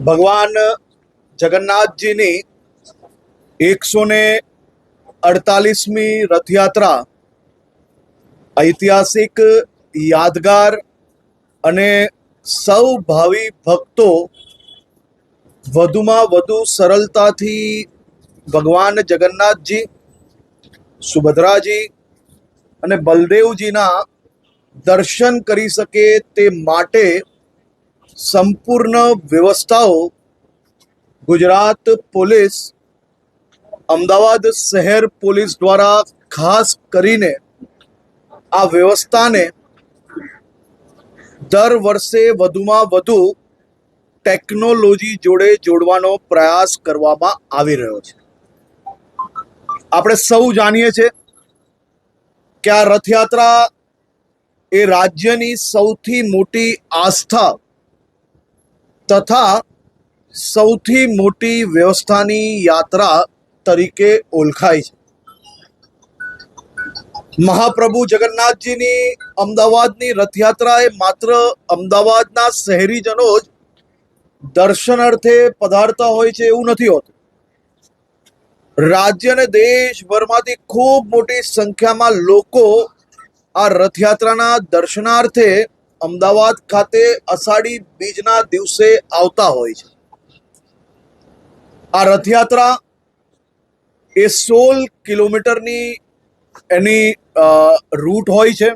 ભગવાન જગન્નાથજીની એકસો ને અડતાલીસમી રથયાત્રા ઐતિહાસિક યાદગાર અને સૌ ભાવિ ભક્તો વધુમાં વધુ સરળતાથી ભગવાન જગન્નાથજી, સુભદ્રાજી અને બલદેવજીના દર્શન કરી શકે તે માટે સંપૂર્ણ વ્યવસ્થાઓ ગુજરાત પોલીસ, અમદાવાદ શહેર પોલીસ દ્વારા ખાસ કરીને આ વ્યવસ્થાને દર વર્ષે વધુમાં વધુ ટેકનોલોજી જોડે જોડવાનો પ્રયાસ કરવામાં આવી રહ્યો છે. આપણે સૌ જાણીએ છીએ કે આ રથયાત્રા એ રાજ્યની સૌથી મોટી આસ્થા તથા સૌથી મોટી વ્યવસ્થાની યાત્રા તરીકે ઓળખાય છે. મહાપ્રભુ જગન્નાથજીની અમદાવાદની રથયાત્રા એ માત્ર અમદાવાદના શહેરીજનો જ દર્શનાર્થે પધારતા હોય છે એવું નથી હોતું. રાજ્ય અને દેશભરમાંથી ખૂબ મોટી સંખ્યામાં લોકો આ રથયાત્રાના દર્શનાર્થે અમદાવાદ ખાતે અષાઢી બીજના દિવસે આવતા હોય છે. આ રથયાત્રા એ સોળ કિલોમીટરની એની રૂટ હોય છે.